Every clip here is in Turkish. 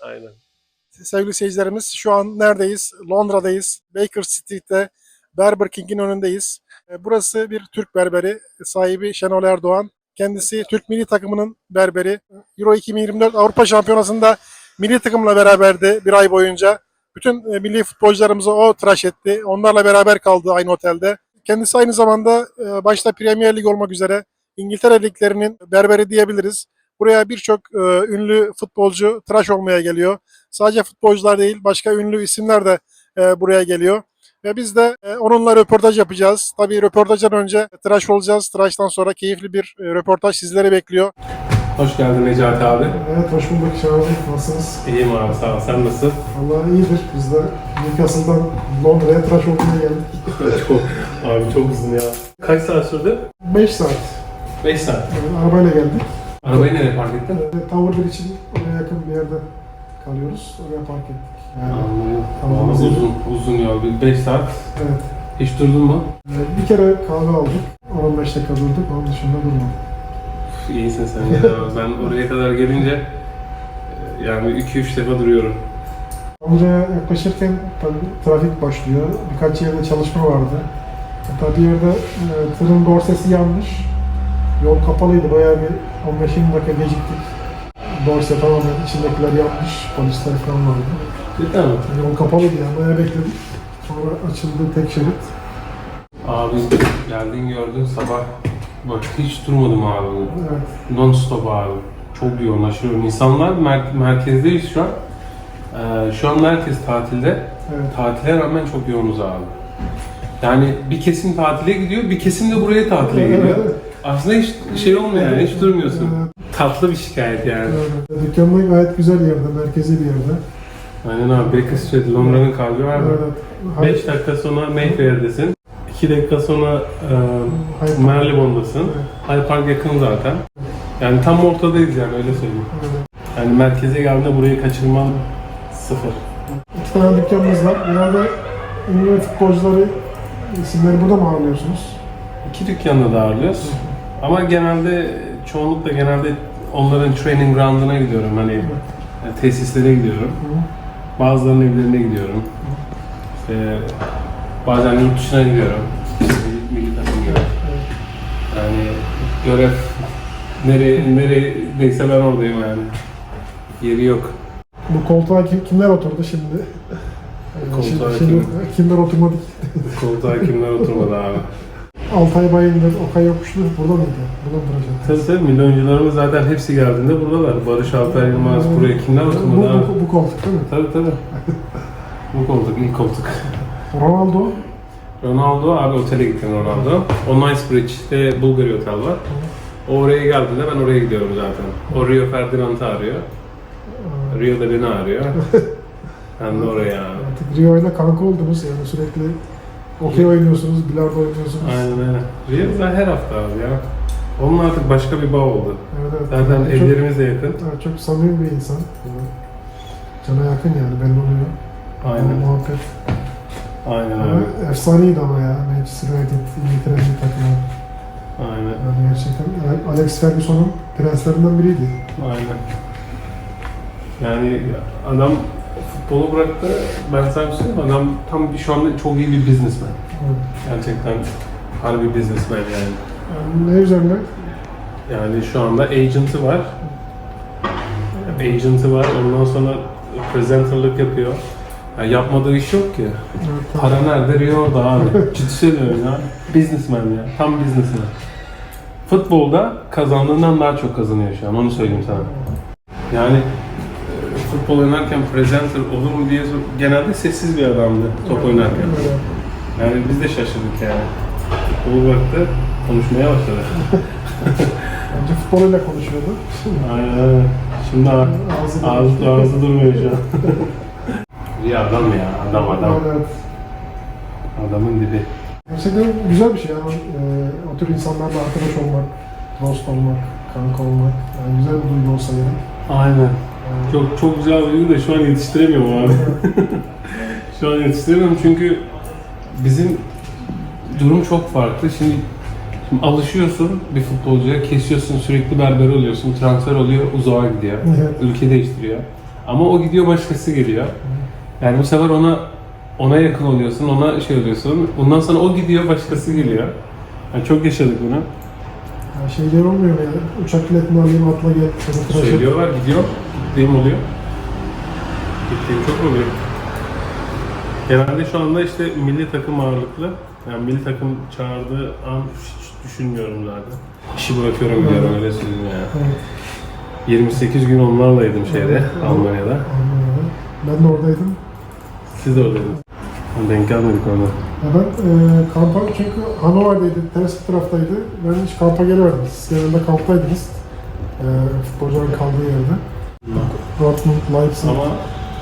Aynen. Sevgili seyircilerimiz şu an neredeyiz? Londra'dayız. Baker Street'te Berber King'in önündeyiz. E, Burası bir Türk berberi. Sahibi Şenol Erdoğan. Kendisi Türk milli takımının berberi. Euro 2024 Avrupa Şampiyonası'nda milli takımla beraberdi bir ay boyunca. Bütün e, milli futbolcularımızı o tıraş etti. Onlarla beraber kaldı aynı otelde. Kendisi aynı zamanda e, başta Premier Lig olmak üzere İngiltere liglerinin berberi diyebiliriz. Buraya birçok e, ünlü futbolcu tıraş olmaya geliyor. Sadece futbolcular değil, başka ünlü isimler de e, buraya geliyor. Ve biz de e, onunla röportaj yapacağız. Tabii röportajdan önce tıraş olacağız. Tıraştan sonra keyifli bir e, röportaj sizleri bekliyor. Hoş geldin Necati abi. Evet, hoş bulduk Şahin. Nasılsınız? İyiyim abi sağ ol. Sen nasılsın? Allah iyidir. Biz de Newcastle'dan Londra'ya tıraş olmaya geldik. çok, abi çok uzun ya. Kaç saat sürdü? 5 saat. 5 saat. Yani arabayla geldik. Arabayı nereye park ettin? Ee, Tower için oraya yakın bir yerde kalıyoruz. Oraya park ettik. Yani, Anladım. Tamam, Ama uzun, uzun yol. 5 saat. evet. Hiç durdun mu? Ee, Bir kere kahve aldık. 15 dakika durduk. Onun dışında durmadık. Üf, İyisin sen ya. ben oraya kadar gelince e, yani 2-3 defa duruyorum. Londra'ya yaklaşırken tabii trafik başlıyor. Birkaç yerde çalışma vardı. Hatta bir yerde e, tırın dorsesi yanmış. Yol kapalıydı. Bayağı bir 15-20 dakika geciktik. Dorse tamamen içindekiler yapmış. Polisler falan vardı. Mi? Yol kapalıydı yani. Bayağı bekledik. Sonra açıldı tek şerit. Abi geldin gördün sabah. Bak hiç durmadım abi. Evet. Non stop abi. Çok yoğunlaşıyorum. İnsanlar mer- merkezdeyiz şu an. Ee, şu an herkes tatilde. Evet. Tatile rağmen çok yoğunuz abi. Yani bir kesim tatile gidiyor, bir kesim de buraya tatile geliyor. Evet. Aslında hiç şey olmuyor yani, hiç durmuyorsun. Tatlı bir şikayet yani. Evet. Dükkan gayet güzel yerde, merkezi bir yerde. Aynen abi, Baker Street, Londra'nın kalbi var mı? Evet. 5 dakika sonra Mayfair'desin. 2 dakika sonra e. Marylebone'dasın. Hyde Park yakın zaten. Yani tam ortadayız yani öyle söyleyeyim. Yani merkeze geldiğinde burayı kaçırman sıfır. İki tane dükkanımız var. Genelde ünlü futbolcuları isimleri burada mı ağırlıyorsunuz? İki dükkanda da ağırlıyoruz. Ama genelde, çoğunlukla genelde onların training ground'ına gidiyorum. Hani e, tesislere gidiyorum. Bazılarının evlerine gidiyorum. İşte bazen yurt dışına gidiyorum. İşte milli, takım. Evet. Yani görev nereye, neredeyse ben oradayım yani. Yeri yok. Bu koltuğa kim, kimler oturdu şimdi? Koltuğa şimdi, şimdi kimler oturmadı? Koltuğa kimler oturmadı abi. Altay Bayındır, Okay Yokuşlu burada mıydı? Burada mı duracak? Tabii tabii milyoncularımız zaten hepsi geldiğinde buradalar. Barış Alper Yılmaz buraya kimler bu, oturmadı abi. bu, bu koltuk değil mi? Tabii tabii. Bu koltuk, ilk koltuk. Ronaldo. Ronaldo, abi otele gittim Ronaldo. O Knightsbridge'de Bulgari Otel var. O oraya geldiğinde ben oraya gidiyorum zaten. O Rio Ferdinand'ı arıyor. Rio da beni arıyor. ben de oraya abi. Artık Rio ile kanka oldunuz yani sürekli okey oynuyorsunuz, bilardo oynuyorsunuz. Aynen aynen. Rio da her hafta abi ya. Onun artık başka bir bağ oldu. Evet, evet. Zaten çok, evlerimiz de yakın. evet, çok samimi bir insan. Yani Cana yakın yani belli oluyor. Aynen. Muhabbet. Aynen Ama abi. efsaneydi ama ya. Manchester United, İngiltere milli takımı. Aynen. Yani gerçekten Alex Ferguson'un prenslerinden biriydi. Aynen. Yani adam futbolu bıraktı. Ben sana bir şey söyleyeyim mi? Adam tam şu anda çok iyi bir businessman. Evet. Gerçekten harbi businessman yani. Yani ne üzerine? Yani şu anda agent'ı var. Agent'ı var. Ondan sonra presenterlık yapıyor. Yani yapmadığı iş yok ki. Evet, Para nerede? Rio orada abi. Ciddi söylüyorum ya. Businessman ya. Tam businessman. Futbolda kazandığından daha çok kazanıyor şu an. Onu söyleyeyim sana. Yani futbol oynarken presenter olur mu diye sor- genelde sessiz bir adamdı top oynarken. Yani biz de şaşırdık yani. Futbolu bıraktı, konuşmaya başladı. Önce futboluyla konuşuyordu. Aynen öyle. Şimdi ağ- Ağzı- ağzı, ağzı durmuyor şu an. İyi adam ya, adam adam. Evet. Adamın dibi. Gerçekten güzel bir şey yani. Ee, o tür insanlarla arkadaş olmak, dost olmak, kanka olmak. Yani güzel bir duygu olsa gerek. Aynen. Çok çok güzel bir da şu an yetiştiremiyorum abi. şu an yetiştiremiyorum çünkü bizim durum çok farklı. Şimdi, şimdi alışıyorsun bir futbolcuya, kesiyorsun sürekli berber oluyorsun, transfer oluyor, uzağa gidiyor. Ülke değiştiriyor. Ama o gidiyor başkası geliyor. Yani bu sefer ona ona yakın oluyorsun, ona şey oluyorsun. Bundan sonra o gidiyor, başkası geliyor. Yani çok yaşadık bunu. Yani şeyler olmuyor mu yani? Uçak biletini alayım atla gel. Söylüyorlar, gidiyor. Gittiğim oluyor. Gittiğim çok oluyor. Genelde şu anda işte milli takım ağırlıklı. Yani milli takım çağırdığı an hiç düşünmüyorum zaten. İşi bırakıyorum diyorum öyle söyleyeyim yani. Evet. 28 gün onlarlaydım şeyde, Evet. Almanya'da. Almanya'da. Ben de oradaydım. Siz de oradaydınız. Denk gelmedik orada. Ya ben e, kampa çünkü Hannover'deydi, ters taraftaydı. Ben hiç kampa gelemedim. Siz genelde kamptaydınız. E, futbolcuların kaldığı yerde. Dortmund, Leipzig, Ama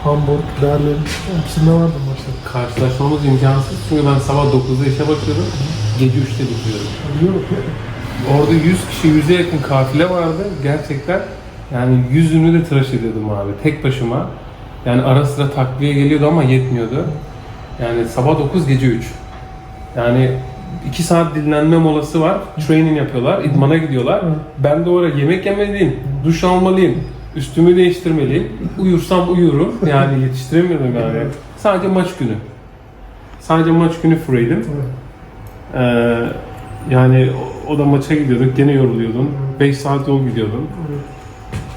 Hamburg, Berlin hepsinde vardım maçta. karşılaşmamız imkansız çünkü ben sabah 9'da işe başlıyorum, gece 3'te bitiriyorum. Biliyorum. Orada 100 kişi, 100'e yakın kafile vardı. Gerçekten yani yüzünü de tıraş ediyordum abi. Tek başıma. Yani ara sıra takviye geliyordu ama yetmiyordu. Yani sabah 9, gece 3. Yani 2 saat dinlenme molası var. Training yapıyorlar, idmana gidiyorlar. Ben de oraya yemek yemeliyim, duş almalıyım, üstümü değiştirmeliyim. Uyursam uyurum. Yani yetiştiremiyordum yani. Sadece maç günü. Sadece maç günü free'dim. Evet. Ee, yani o, o da maça gidiyorduk, gene yoruluyordun. 5 saat yol gidiyordun. Evet.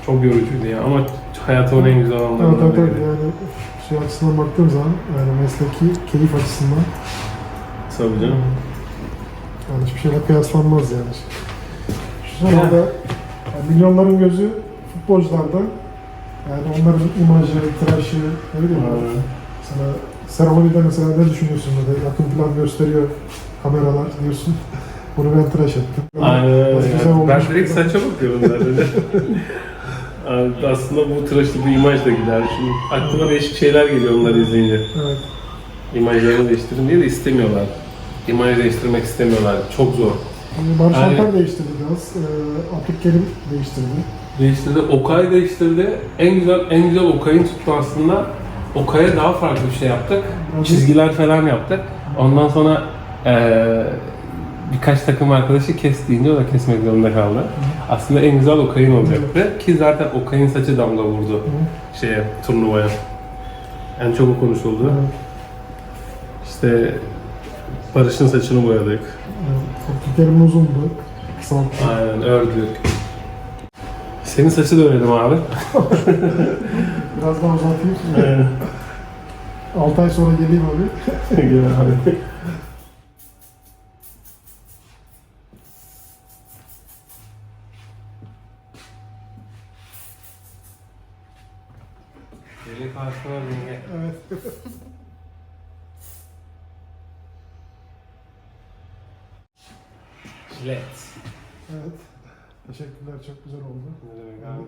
Çok yorucuydu ya ama hayatımın en güzel anlarından evet, evet. biriydi. Yani şey açısından baktığım zaman yani mesleki keyif açısından Tabii canım. yani hiçbir şeyle kıyaslanmaz yani. Şu zamanda yani milyonların gözü futbolcularda. Yani onların imajı, tıraşı, ne bileyim. Aynen. Mesela seremonide mesela ne düşünüyorsun böyle yakın plan gösteriyor kameralar diyorsun. Bunu ben tıraş ettim. Aynen öyle. Yani. Ben direkt saça bakıyorum zaten. Abi Aslında bu tıraşlı bir imaj da gider. Şimdi aklıma değişik şeyler geliyor onları izleyince. Evet. İmajlarını değiştirin diye de istemiyorlar. İmaj değiştirmek istemiyorlar. Çok zor. Şimdi Barış. Alper değiştirdi biraz. Ee, Abdülkerim değiştirdi. Değiştirdi. Okay değiştirdi. En güzel en güzel Okay'ın tuttu aslında. Okay'a daha farklı bir şey yaptık. Çizgiler falan yaptık. Ondan sonra eee, birkaç takım arkadaşı kes deyince o da kesmek zorunda kaldı. Aslında en güzel Okay'ın olacaktı. Ki zaten Okay'ın saçı damga vurdu Hı. şeye, turnuvaya. En çok o konuşuldu. İşte Barış'ın saçını boyadık. Evet. Abdülkerim uzundu. Kısalttı. Aynen ördük. Senin saçı da öğrendim abi. Biraz daha uzatayım. Aynen. 6 ay sonra geleyim abi. Gel abi. Geri karşına yenge. Evet. Jilet. evet. Teşekkürler. Çok güzel oldu. Ne demek abi?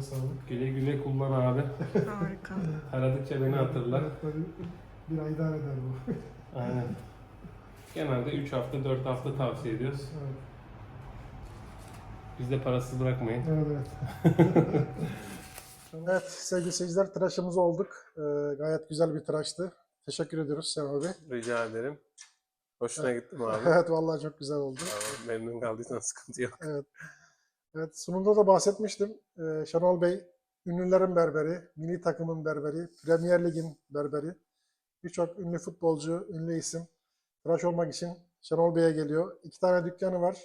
Elinize sağlık. Güle güle kullan abi. Harika. Aradıkça beni hatırlar. Evet, bir ay idare eder bu. Aynen. Genelde 3 hafta 4 hafta tavsiye ediyoruz. evet. Biz de parasız bırakmayın. Evet evet. evet sevgili seyirciler tıraşımız olduk. Ee, gayet güzel bir tıraştı. Teşekkür ediyoruz Sema Bey. Rica ederim. Hoşuna gitti mi abi? Evet vallahi çok güzel oldu. Tamam, memnun kaldıysan sıkıntı yok. Evet. Evet sunumda da bahsetmiştim. Ee, Şenol Bey ünlülerin berberi, milli takımın berberi, Premier Lig'in berberi. Birçok ünlü futbolcu, ünlü isim tıraş olmak için Şenol Bey'e geliyor. İki tane dükkanı var.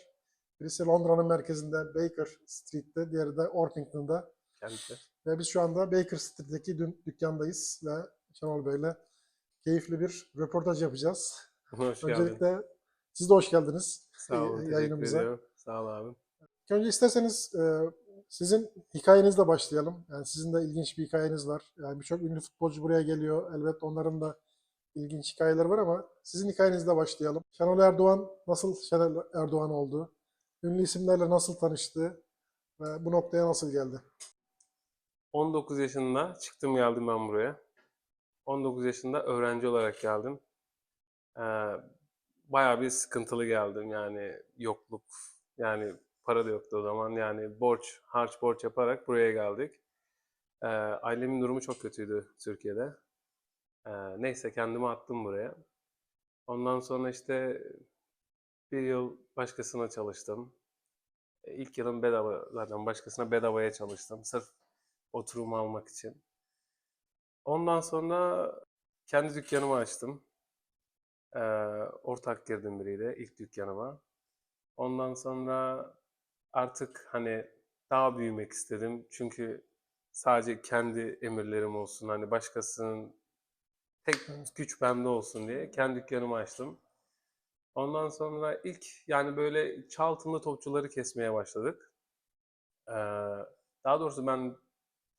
Birisi Londra'nın merkezinde Baker Street'te, diğeri de Orpington'da. Kendisi. Ve biz şu anda Baker Street'teki dün dükkandayız ve Şenol Bey'le keyifli bir röportaj yapacağız. Hoş geldin. Öncelikle siz de hoş geldiniz Sağ olun. yayınımıza. Sağ ol abi. Önce isterseniz e, sizin hikayenizle başlayalım. Yani sizin de ilginç bir hikayeniz var. Yani birçok ünlü futbolcu buraya geliyor. Elbette onların da ilginç hikayeleri var ama sizin hikayenizle başlayalım. Şenol Erdoğan nasıl Şenol Erdoğan oldu? Ünlü isimlerle nasıl tanıştı? Ve bu noktaya nasıl geldi? 19 yaşında çıktım geldim ben buraya. 19 yaşında öğrenci olarak geldim. Ee, bayağı bir sıkıntılı geldim yani yokluk yani para da yoktu o zaman yani borç harç borç yaparak buraya geldik. Ee, ailemin durumu çok kötüydü Türkiye'de. Ee, neyse kendimi attım buraya. Ondan sonra işte bir yıl başkasına çalıştım. İlk yılım bedava zaten başkasına bedavaya çalıştım. Sırf oturumu almak için. Ondan sonra kendi dükkanımı açtım. Ee, ortak girdim biriyle ilk dükkanıma. Ondan sonra artık hani daha büyümek istedim. Çünkü sadece kendi emirlerim olsun hani başkasının tek güç bende olsun diye kendi dükkanımı açtım. Ondan sonra ilk yani böyle çaltımlı topçuları kesmeye başladık. Ee, daha doğrusu ben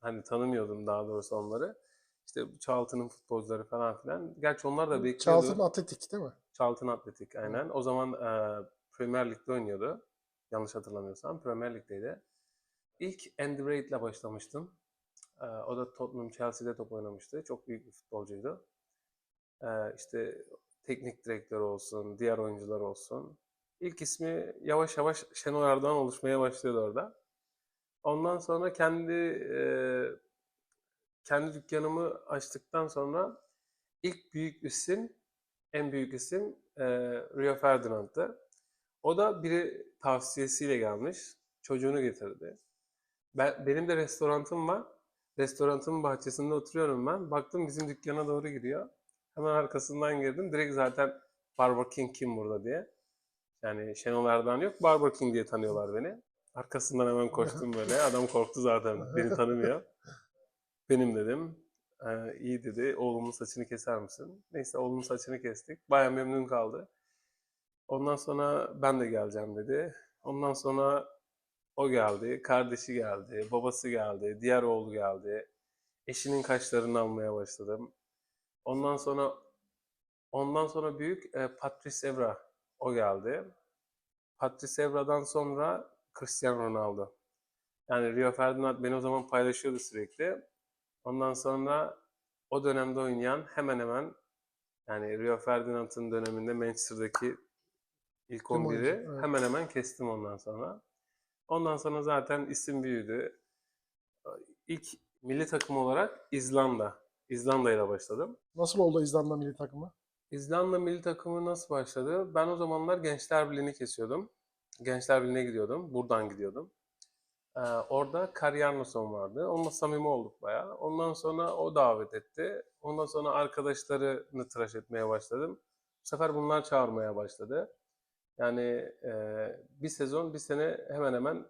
hani tanımıyordum daha doğrusu onları. İşte Çaltı'nın futbolcuları falan filan. Gerçi onlar da bekliyordu. Charlton Atletik değil mi? Charlton Atletik aynen. O zaman e, Premier Lig'de oynuyordu. Yanlış hatırlamıyorsam Premier Lig'deydi. İlk Andy Reid'le başlamıştım. E, o da Tottenham Chelsea'de top oynamıştı. Çok büyük bir futbolcuydu. E, işte teknik direktör olsun, diğer oyuncular olsun. İlk ismi yavaş yavaş Şenol Erdoğan oluşmaya başlıyordu orada. Ondan sonra kendi e, kendi dükkanımı açtıktan sonra ilk büyük isim, en büyük isim e, Rio Ferdinand'tı. O da biri tavsiyesiyle gelmiş. Çocuğunu getirdi. Ben, benim de restorantım var. Restorantımın bahçesinde oturuyorum ben. Baktım bizim dükkana doğru gidiyor. Hemen arkasından girdim. Direkt zaten Barber King kim burada diye. Yani Şenol Erdoğan yok. Barber King diye tanıyorlar beni. Arkasından hemen koştum böyle. Adam korktu zaten. Beni tanımıyor. Benim dedim. Ee, iyi dedi. Oğlumun saçını keser misin? Neyse oğlumun saçını kestik. Baya memnun kaldı. Ondan sonra ben de geleceğim dedi. Ondan sonra o geldi. Kardeşi geldi. Babası geldi. Diğer oğlu geldi. Eşinin kaşlarını almaya başladım. Ondan sonra ondan sonra büyük e, Patrice Evra o geldi. Patrice Evra'dan sonra Cristiano Ronaldo. Yani Rio Ferdinand beni o zaman paylaşıyordu sürekli. Ondan sonra o dönemde oynayan hemen hemen yani Rio Ferdinand'ın döneminde Manchester'daki ilk Tüm 11'i oyuncu, evet. hemen hemen kestim ondan sonra. Ondan sonra zaten isim büyüdü. İlk milli takım olarak İzlanda. İzlanda ile başladım. Nasıl oldu İzlanda milli takımı? İzlanda milli takımı nasıl başladı? Ben o zamanlar Gençler Birliği'ni kesiyordum. Gençler Birliği'ne gidiyordum. Buradan gidiyordum. Ee, orada Karyanlıson vardı. Onunla samimi olduk bayağı. Ondan sonra o davet etti. Ondan sonra arkadaşlarını tıraş etmeye başladım. Bu sefer bunlar çağırmaya başladı. Yani e, bir sezon, bir sene hemen hemen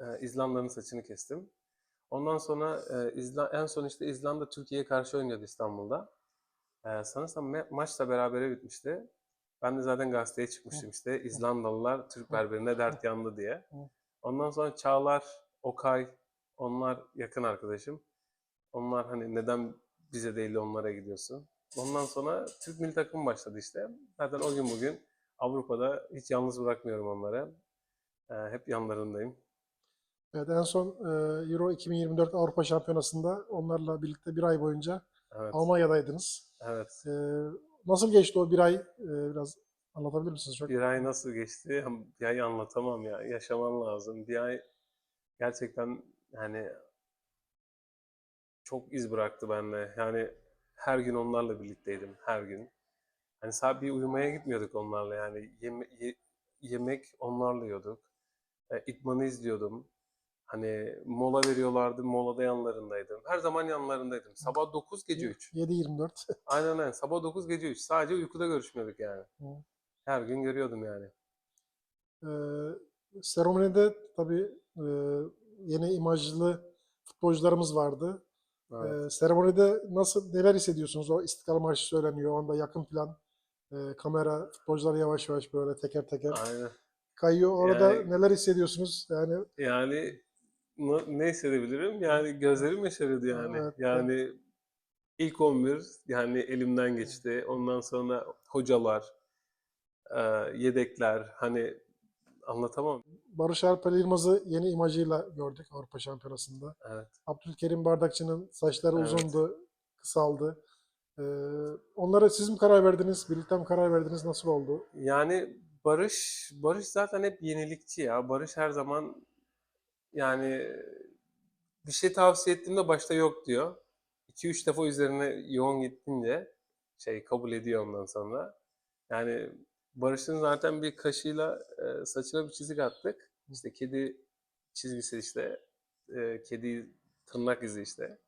e, İzlanda'nın saçını kestim. Ondan sonra e, İzla- en son işte İzlanda Türkiye'ye karşı oynuyordu İstanbul'da. Ee, sanırsam ma- maç da berabere bitmişti. Ben de zaten gazeteye çıkmıştım işte İzlandalılar Türk berberine dert yandı diye. Ondan sonra Çağlar, Okay, onlar yakın arkadaşım. Onlar hani neden bize değil de onlara gidiyorsun? Ondan sonra Türk milli takımı başladı işte. Zaten o gün bugün Avrupa'da hiç yalnız bırakmıyorum onları. Ee, hep yanlarındayım. Evet en son e, Euro 2024 Avrupa Şampiyonası'nda onlarla birlikte bir ay boyunca Evet, Almanya'daydınız. evet. E, nasıl geçti o bir ay? E, biraz anlatabilir misiniz? Çok Bir ay nasıl geçti? Bir ay anlatamam ya. Yaşaman lazım. Bir ay gerçekten yani çok iz bıraktı bende. Yani her gün onlarla birlikteydim. Her gün. Hani sadece bir uyumaya gitmiyorduk onlarla yani. Yeme- ye- yemek onlarla yiyorduk. E, idmanı izliyordum. Hani mola veriyorlardı. Molada yanlarındaydım. Her zaman yanlarındaydım. Sabah 9 gece 3. 7-24. Aynen aynen. Sabah 9 gece 3. Sadece uykuda görüşmüyorduk yani. Hı. Her gün görüyordum yani. E, seremonide tabii e, yeni imajlı futbolcularımız vardı. Evet. E, seremonide nasıl neler hissediyorsunuz? O İstiklal Marşı söyleniyor. O anda yakın plan e, kamera futbolcular yavaş yavaş böyle teker teker Aynen. kayıyor. Orada Yani- neler hissediyorsunuz? Yani Yani ne, ne hissedebilirim? Yani gözlerim yaşarıyordu yani. Evet, Yani ilk 11 yani elimden geçti. Ondan sonra hocalar, e, yedekler hani anlatamam. Barış Alper Yılmaz'ı yeni imajıyla gördük Avrupa Şampiyonası'nda. Evet. Abdülkerim Bardakçı'nın saçları Evet. uzundu, kısaldı. Ee, onlara siz mi karar verdiniz, birlikte mi karar verdiniz, nasıl oldu? Yani Barış Barış zaten hep yenilikçi ya. Barış her zaman yani bir şey tavsiye ettiğimde başta yok diyor. 2-3 defa üzerine yoğun gittince şey kabul ediyor ondan sonra. Yani Barış'ın zaten bir kaşıyla e, saçına bir çizik attık. İşte kedi çizgisi işte. E, kedi tırnak izi işte.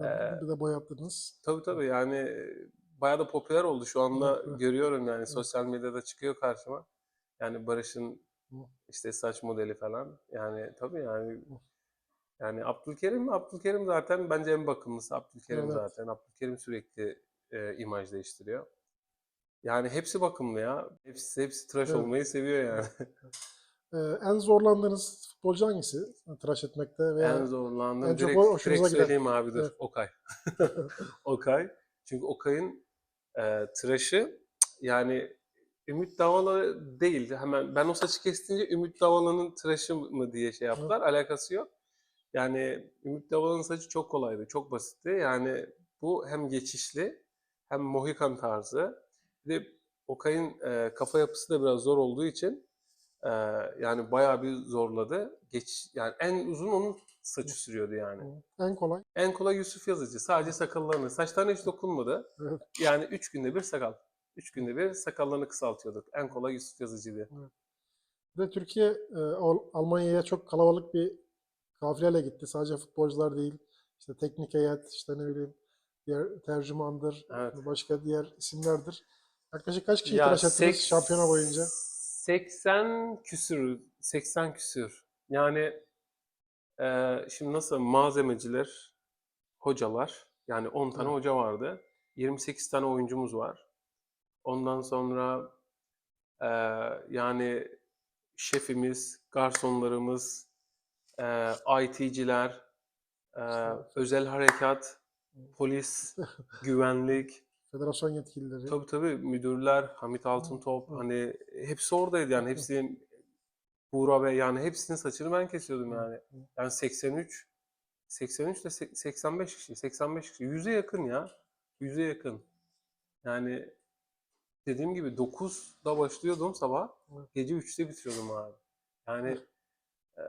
Ee, bir de boyattınız. Tabii tabii yani bayağı da popüler oldu şu anda Evet, evet. görüyorum yani sosyal medyada çıkıyor karşıma. Yani Barış'ın işte saç modeli falan. Yani tabii yani yani Abdülkerim Abdülkerim zaten bence en bakımlısı Abdülkerim Evet. zaten. Abdülkerim sürekli e, imaj değiştiriyor. Yani hepsi bakımlı ya. Hepsi hepsi tıraş Evet. olmayı seviyor yani. Ee, en zorlandığınız futbolcu hangisi? Tıraş etmekte veya En zorlandığım en çok direkt, hoşunuza direkt giden. söyleyeyim abi dur. Evet. Okay. Okay. Çünkü Okay'ın e, tıraşı yani Ümit Davala değil. Hemen ben o saçı kestiğince Ümit Davala'nın tıraşı mı diye şey yaptılar. Alakası yok. Yani Ümit Davala'nın saçı çok kolaydı. Çok basitti. Yani bu hem geçişli hem Mohikan tarzı. Bir de Okay'ın e, kafa yapısı da biraz zor olduğu için e, yani bayağı bir zorladı. Geç yani en uzun onun saçı sürüyordu yani. en kolay? En kolay Yusuf Yazıcı. Sadece sakallarını. Saçlarına hiç dokunmadı. Evet. Yani üç günde bir sakal. Üç günde bir sakallarını kısaltıyorduk. En kolay Yusuf Yazıcı'ydı. Bir de Türkiye Al- Almanya'ya çok kalabalık bir kafileyle gitti. Sadece futbolcular değil. İşte teknik heyet, işte ne bileyim diğer tercümandır, Evet. başka diğer isimlerdir. Yaklaşık kaç kişi Ya tıraş ettiniz şampiyona boyunca? 80 küsür. 80 küsür. Yani e, şimdi nasıl malzemeciler, hocalar. Yani 10 tane hoca vardı. 28 tane oyuncumuz var. Ondan sonra e, yani şefimiz, garsonlarımız, e, IT'ciler, e, özel harekat, polis, güvenlik, Federasyon yetkilileri. tabii tabii müdürler, Hamit Altıntop, Hı. hani hepsi oradaydı yani hepsinin Buğra Bey yani hepsinin saçını ben kesiyordum yani. Yani 83, 83 ile sek- 85 kişi, 85 kişi, yüze yakın ya, yüze yakın. Yani dediğim gibi 9'da başlıyordum sabah, gece 3'te bitiriyordum abi. Yani e,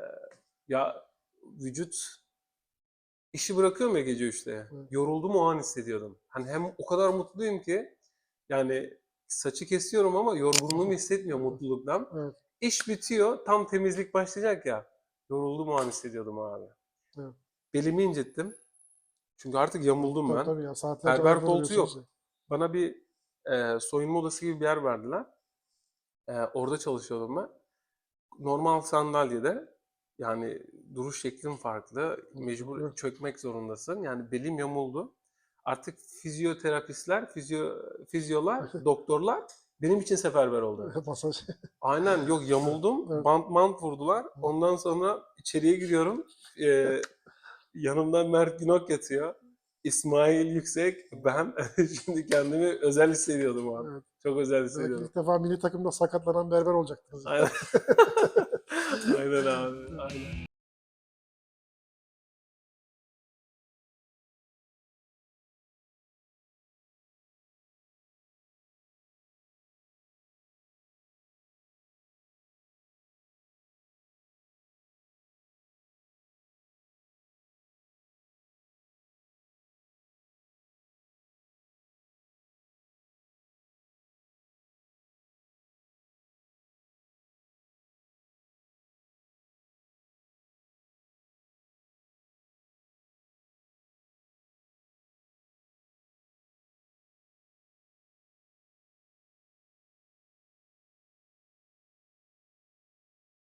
ya vücut işi bırakıyorum ya gece 3'te. Evet. Yoruldum o an hissediyordum. Hani hem o kadar mutluyum ki yani saçı kesiyorum ama yorgunluğumu hissetmiyorum mutluluktan. Evet. İş bitiyor, tam temizlik başlayacak ya. Yoruldum o an hissediyordum abi. Evet. Belimi incittim. Çünkü artık yamuldum Tabii ben. tabii ya saatlerce Berber koltuğu yok. duruyorsunuz Bana bir e, soyunma odası gibi bir yer verdiler. E, orada çalışıyordum ben. Normal sandalyede yani duruş şeklim farklı. Mecbur Evet. çökmek zorundasın. Yani belim yamuldu. Artık fizyoterapistler, fizyo, fizyolar, doktorlar benim için seferber oldu. Masaj. Aynen yok yamuldum. Evet. Bant mant vurdular. Ondan sonra içeriye giriyorum. Ee, yanımdan Mert Günok yatıyor. İsmail Yüksek, ben şimdi kendimi özel hissediyordum abi. Evet. Çok özel hissediyordum. ilk defa milli takımda sakatlanan berber olacaktınız. Aynen. Aynen abi. Aynen.